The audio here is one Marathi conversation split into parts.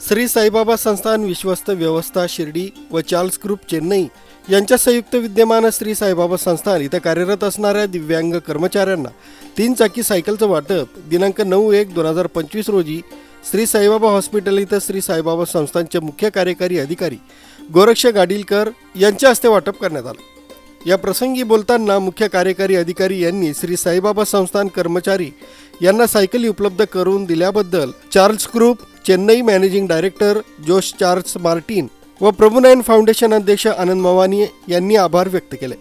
श्री साईबाबा संस्थान विश्वस्त व्यवस्था शिर्डी व चार्ल्स ग्रुप चेन्नई यांच्या संयुक्त विद्यमान श्री साईबाबा संस्थान इथं कार्यरत असणाऱ्या दिव्यांग कर्मचाऱ्यांना तीन चाकी सायकलचं वाटप दिनांक नऊ एक दोन हजार पंचवीस रोजी श्री साईबाबा हॉस्पिटल इथं श्री साईबाबा संस्थानचे मुख्य कार्यकारी अधिकारी गोरक्ष गाडीलकर यांच्या हस्ते वाटप करण्यात आलं. या प्रसंगी बोलताना मुख्य कार्यकारी अधिकारी यांनी श्री साईबाबा संस्थान कर्मचारी यांना सायकली उपलब्ध करून दिल्याबद्दल Charles group Chennai managing director Josh Charles Martin व प्रभुनायन फाउंडेशन अध्यक्ष आनंद मवानी यांनी आभार व्यक्त केले.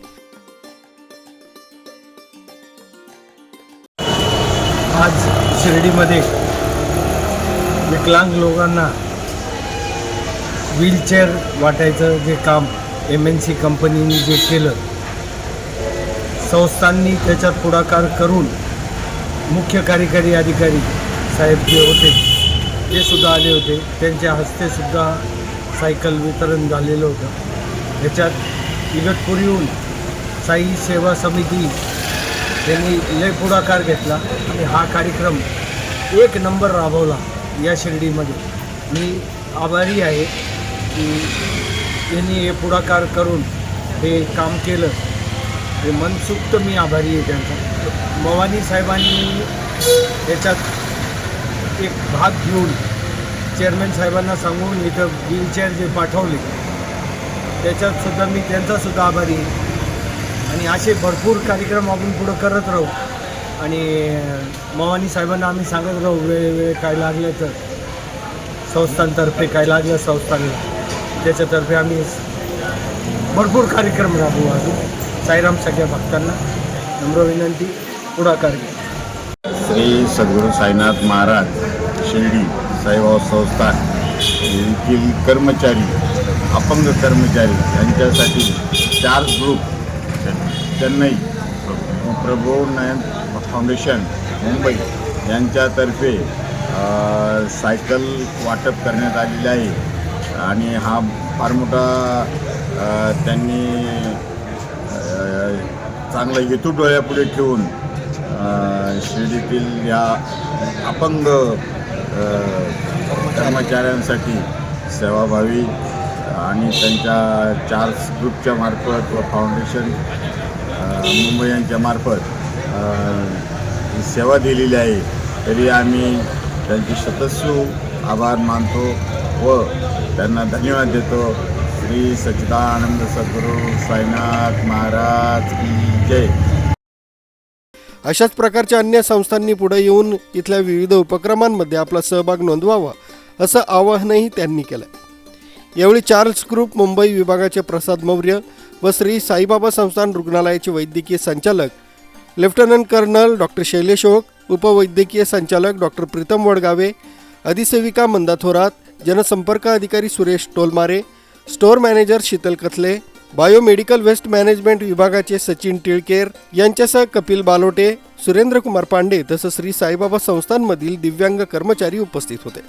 आज शिर्डीमध्ये विकलांग लोकांना व्हीलचेअर वाटायचं जे काम एम एन सी कंपनीने जे केलं संस्थांनी त्याच्यात पुढाकार करून मुख्य कार्यकारी अधिकारी साहेब जे होते ते सुद्धा आले होते. त्यांच्या हस्तेसुद्धा सायकल वितरण झालेलं होतं. ह्याच्यात इगतपुरीहून साई सेवा समिती त्यांनी लय पुढाकार घेतला आणि हा कार्यक्रम एक नंबर राबवला या शिर्डीमध्ये. मी आभारी आहे की त्यांनी हे पुढाकार करून हे काम केलं. हे मनसुक्त मी आभारी आहे त्यांचा. मवानी साहेबांनी याच्यात एक भाग घेऊन चेअरमॅन साहेबांना सांगून इथं व्हीलचेअर जे पाठवले त्याच्यातसुद्धा मी त्यांचासुद्धा आभारी आहे. आणि असे भरपूर कार्यक्रम आपण पुढं करत राहू. आणि मवानी साहेबांना आम्ही सांगत राहू वेळ काय लागलं तर संस्थांतर्फे काय लागलं संस्थांना त्याच्यातर्फे आम्ही भरपूर कार्यक्रम राबवू अजून. साईराम सगळ्या भक्तांना नम्र विनंती पुढाकार घ्या. श्री सद्गुरू साईनाथ महाराज शिर्डी साईबाबा संस्थान येथील कर्मचारी अपंग कर्मचारी यांच्यासाठी चार ग्रुप चेन्नई प्रभू नयन फाउंडेशन मुंबई यांच्यातर्फे सायकल वाटप करण्यात आलेले आहे. आणि हा फार मोठा त्यांनी चांगला हेतू डोळ्यापुढे ठेवून शिर्डीतील या अपंग कर्मचाऱ्यांसाठी सेवाभावी आणि त्यांच्या चार्ल्स ग्रुपच्या मार्फत व फाउंडेशन मुंबई यांच्या मार्फत सेवा दिलेली आहे. तरी आम्ही त्यांचे सतस्यू आभार मानतो व त्यांना धन्यवाद देतो. श्री सच्चिदानंद सद्गुरू साईनाथ महाराज की जय. अशाच प्रकारच्या अन्य संस्थांनी पुढे येऊन इथल्या विविध उपक्रमांमध्ये आपला सहभाग नोंदवावा असं आवाहनही त्यांनी केलं. यावेळी चार्ल्स ग्रुप मुंबई विभागाचे प्रसाद मौर्य व श्री साईबाबा संस्थान रुग्णालयाचे वैद्यकीय संचालक lieutenant colonel doctor Shailesh Oak उपवैद्यकीय संचालक डॉक्टर प्रीतम वडगावे अधिसेविका मंदा थोरात जनसंपर्क अधिकारी Suresh Tolmare store manager Sheetal Kathale biomedical waste management विभागाचे सचिन टिळकेर यांच्यासह कपिल बालोटे सुरेंद्रकुमार पांडे तसंच श्री साईबाबा संस्थांमधील दिव्यांग कर्मचारी उपस्थित होते.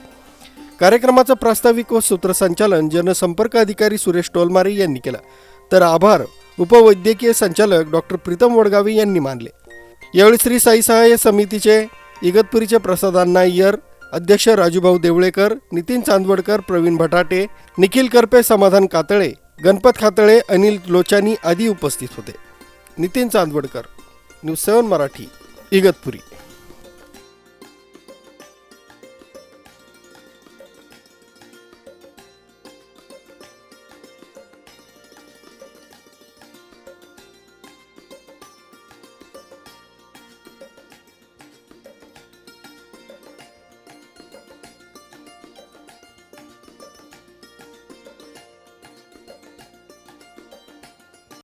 कार्यक्रमाचं प्रास्ताविक व सूत्रसंचालन जनसंपर्क अधिकारी सुरेश टोलमारे यांनी केलं. तर आभार उपवैद्यकीय संचालक डॉक्टर प्रीतम वडगावे यांनी मानले. यावेळी श्री साई सहाय्य समितीचे इगतपुरीचे प्रसादांना इयर अध्यक्ष राजूभाऊ देवळेकर नितीन चांदवडकर प्रवीण भटाटे निखिल करपे समाधान कातळे गणपत खातळे अनिल लोचानी आदी उपस्थित होते. Nitin Chandwadkar news seven Marathi Igatpuri.